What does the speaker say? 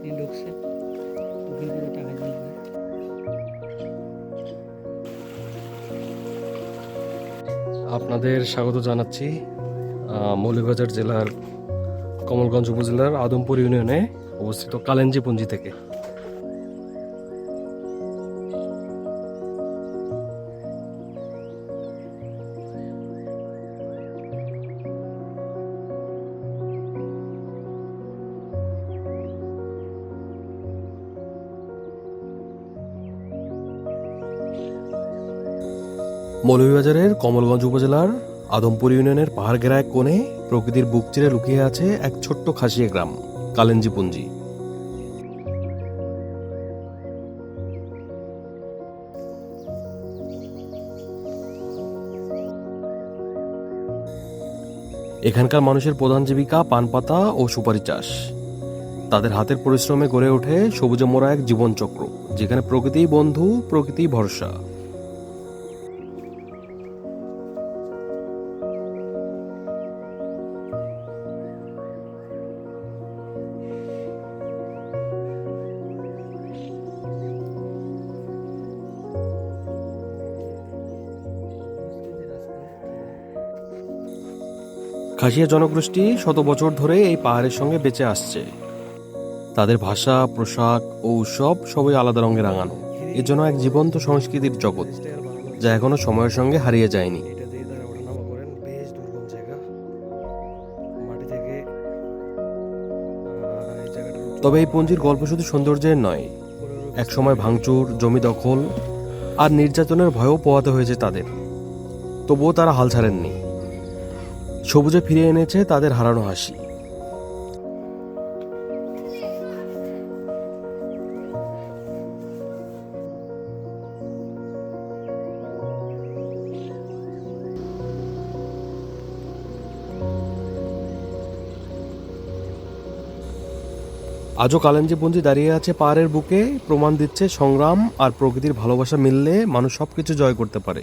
নিয়ে ঢুকছে টাকা দিয়ে। আপনাদের স্বাগত জানাচ্ছি মৌলিকবাজার জেলার কমলগঞ্জ উপজেলার আদমপুর ইউনিয়নে অবস্থিত কালেঞ্জিপুঞ্জি থেকে মৌলভীবাজারের কমলগঞ্জ উপজেলার আদমপুর ইউনিয়নের পাহাড় ঘেরা এক কোণে প্রকৃতির বুক চিরে লুকিয়ে আছে এক ছোট্ট খাসিয়া গ্রাম কালেঞ্জিপুঞ্জি এখানকার মানুষের প্রধান জীবিকা পান পাতা ও সুপারি চাষ। তাদের হাতের পরিশ্রমে গড়ে ওঠে সবুজে মোড়া এক জীবনচক্র, যেখানে প্রকৃতিই বন্ধু, প্রকৃতিই ভরসা। খাসিয়া জনগোষ্ঠী শত বছর ধরে এই পাহাড়ের সঙ্গে বেঁচে আসছে। তাদের ভাষা, পোশাক ও উৎসব সবই আলাদা রঙে রাঙানো। এর জন্য এক জীবন্ত সংস্কৃতির জগৎ, যা এখনও সময়ের সঙ্গে হারিয়ে যায়নি। তবে এই পঞ্জির গল্প শুধু সৌন্দর্যের নয় পনেরো এক সময় ভাঙচুর, জমি দখল আর নির্যাতনের ভয়ও পোহাতে হয়েছে তাদের। তবুও তারা হাল ছাড়েননি। সবুজে ফিরে এনেছে তাদের হারানো হাসি। আজও কালেঞ্জিপঞ্জি দাঁড়িয়ে আছে পাহাড়ের বুকে, প্রমাণ দিচ্ছে সংগ্রাম আর প্রকৃতির ভালোবাসা মিললে মানুষ সবকিছু জয় করতে পারে।